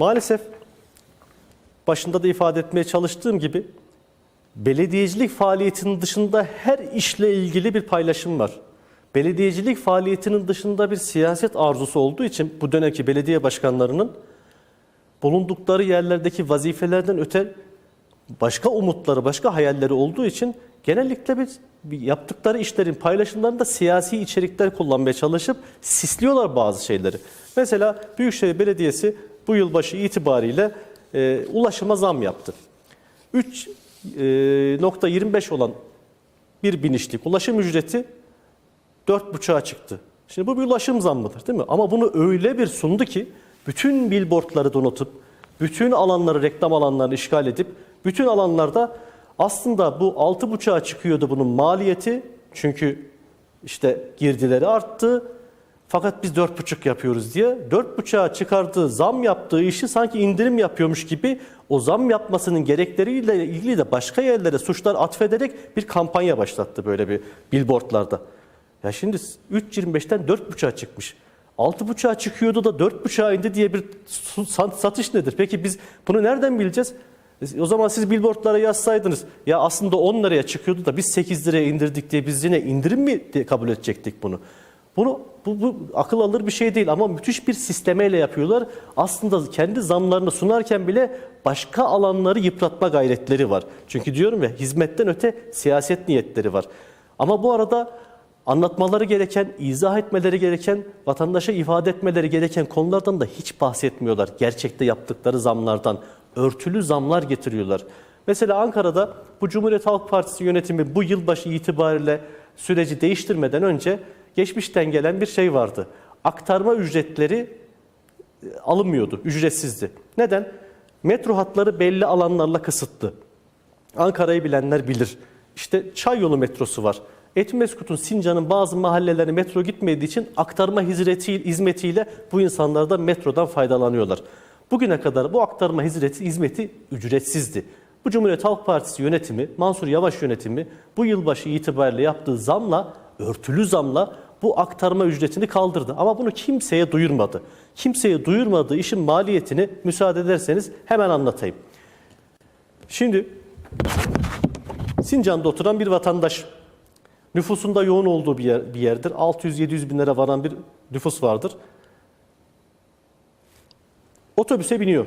Maalesef başında da ifade etmeye çalıştığım gibi belediyecilik faaliyetinin dışında her işle ilgili bir paylaşım var. Belediyecilik faaliyetinin dışında bir siyaset arzusu olduğu için bu dönemki belediye başkanlarının bulundukları yerlerdeki vazifelerden öte başka umutları, başka hayalleri olduğu için genellikle bir, yaptıkları işlerin paylaşımlarında siyasi içerikler kullanmaya çalışıp sisliyorlar bazı şeyleri. Mesela Büyükşehir Belediyesi bu yılbaşı itibariyle e, ulaşıma zam yaptı. 3.25 olan bir binişlik ulaşım ücreti 4.5'a çıktı. Şimdi bu bir ulaşım zammıdır değil mi? Ama bunu öyle bir sundu ki bütün billboardları donatıp, bütün alanları, reklam alanlarını işgal edip, bütün alanlarda aslında bu 6.5'a çıkıyordu bunun maliyeti. Çünkü işte girdileri arttı. Fakat biz 4.5 yapıyoruz diye 4.5'a çıkardığı zam yaptığı işi sanki indirim yapıyormuş gibi o zam yapmasının gerekleriyle ilgili de başka yerlere suçlar atfederek bir kampanya başlattı böyle bir billboardlarda. Ya şimdi 3.25'ten 4.5'a çıkmış. 6.5'a çıkıyordu da 4.5'a indi diye bir satış nedir? Peki biz bunu nereden bileceğiz? O zaman siz billboardlara yazsaydınız ya aslında 10 liraya çıkıyordu da biz 8 liraya indirdik diye biz yine indirim mi diye kabul edecektik bunu? Bunu bu, bu akıl alır bir şey değil ama müthiş bir sistemeyle yapıyorlar. Aslında kendi zamlarını sunarken bile başka alanları yıpratma gayretleri var. Çünkü diyorum ya hizmetten öte siyaset niyetleri var. Ama bu arada anlatmaları gereken, izah etmeleri gereken, vatandaşa ifade etmeleri gereken konulardan da hiç bahsetmiyorlar. Gerçekte yaptıkları zamlardan örtülü zamlar getiriyorlar. Mesela Ankara'da bu Cumhuriyet Halk Partisi yönetimi bu yılbaşı itibariyle süreci değiştirmeden önce geçmişten gelen bir şey vardı. Aktarma ücretleri e, alınmıyordu, ücretsizdi. Neden? Metro hatları belli alanlarla kısıtlı. Ankara'yı bilenler bilir. İşte Çay Yolu metrosu var. Etmeskut'un, Sincan'ın bazı mahallelerine metro gitmediği için aktarma hizmeti, hizmetiyle bu insanlar da metrodan faydalanıyorlar. Bugüne kadar bu aktarma hizmeti, hizmeti ücretsizdi. Bu Cumhuriyet Halk Partisi yönetimi, Mansur Yavaş yönetimi bu yılbaşı itibariyle yaptığı zamla, örtülü zamla bu aktarma ücretini kaldırdı. Ama bunu kimseye duyurmadı. Kimseye duyurmadığı işin maliyetini müsaade ederseniz hemen anlatayım. Şimdi Sincan'da oturan bir vatandaş nüfusunda yoğun olduğu bir, yer, bir yerdir. 600-700 bin lira varan bir nüfus vardır. Otobüse biniyor.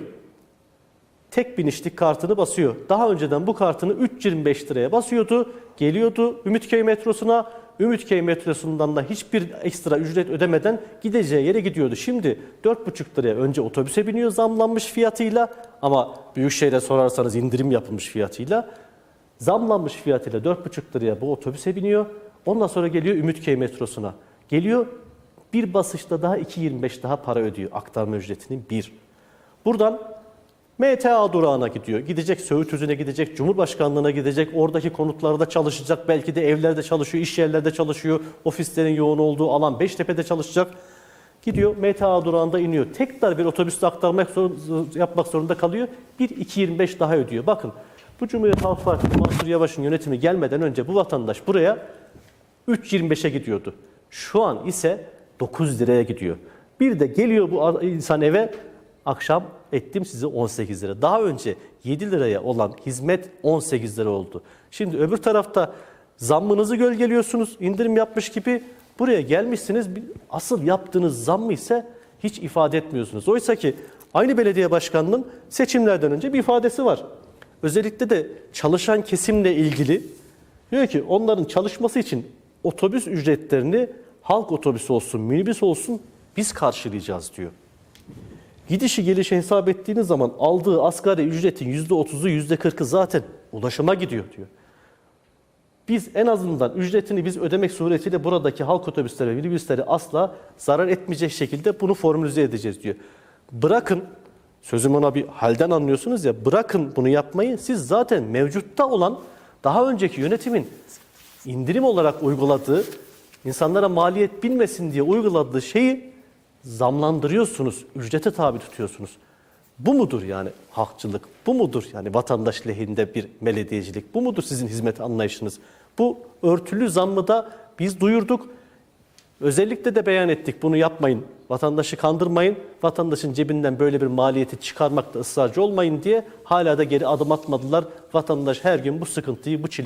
Tek binişlik kartını basıyor. Daha önceden bu kartını 3.25 liraya basıyordu. Geliyordu Ümitköy metrosuna. Ümitköy metrosundan da hiçbir ekstra ücret ödemeden gideceği yere gidiyordu. Şimdi 4,5 liraya önce otobüse biniyor zamlanmış fiyatıyla ama Büyükşehir'e sorarsanız indirim yapılmış fiyatıyla. Zamlanmış fiyatıyla 4,5 liraya bu otobüse biniyor. Ondan sonra geliyor Ümitköy metrosuna. Geliyor bir basışta daha 2.25 daha para ödüyor aktarma ücretinin bir. Buradan MTA durağına gidiyor. Gidecek Söğüt Üzü'ne gidecek, Cumhurbaşkanlığına gidecek, oradaki konutlarda çalışacak, belki de evlerde çalışıyor, iş yerlerde çalışıyor, ofislerin yoğun olduğu alan Beştepe'de çalışacak. Gidiyor MTA durağında iniyor. Tekrar bir otobüste aktarmak yapmak zorunda kalıyor. 1.225 daha ödüyor. Bakın bu Cumhuriyet Halk Partisi Mansur Yavaş'ın yönetimi gelmeden önce bu vatandaş buraya 3.25'e gidiyordu. Şu an ise 9 liraya gidiyor. Bir de geliyor bu insan eve akşam ettim size 18 lira. Daha önce 7 liraya olan hizmet 18 lira oldu. Şimdi öbür tarafta zammınızı gölgeliyorsunuz. indirim yapmış gibi buraya gelmişsiniz. Asıl yaptığınız zammı ise hiç ifade etmiyorsunuz. Oysa ki aynı belediye başkanının seçimlerden önce bir ifadesi var. Özellikle de çalışan kesimle ilgili diyor ki onların çalışması için otobüs ücretlerini halk otobüsü olsun, minibüs olsun biz karşılayacağız diyor. Gidişi gelişi hesap ettiğiniz zaman aldığı asgari ücretin %30'u %40'ı zaten ulaşıma gidiyor diyor. Biz en azından ücretini biz ödemek suretiyle buradaki halk otobüsleri ve minibüsleri asla zarar etmeyecek şekilde bunu formülize edeceğiz diyor. Bırakın, sözüm ona bir halden anlıyorsunuz ya, bırakın bunu yapmayı. Siz zaten mevcutta olan daha önceki yönetimin indirim olarak uyguladığı, insanlara maliyet bilmesin diye uyguladığı şeyi zamlandırıyorsunuz, ücrete tabi tutuyorsunuz. Bu mudur yani halkçılık? Bu mudur yani vatandaş lehinde bir belediyecilik? Bu mudur sizin hizmet anlayışınız? Bu örtülü zammı da biz duyurduk. Özellikle de beyan ettik bunu yapmayın. Vatandaşı kandırmayın. Vatandaşın cebinden böyle bir maliyeti çıkarmakta ısrarcı olmayın diye hala da geri adım atmadılar. Vatandaş her gün bu sıkıntıyı, bu çileyi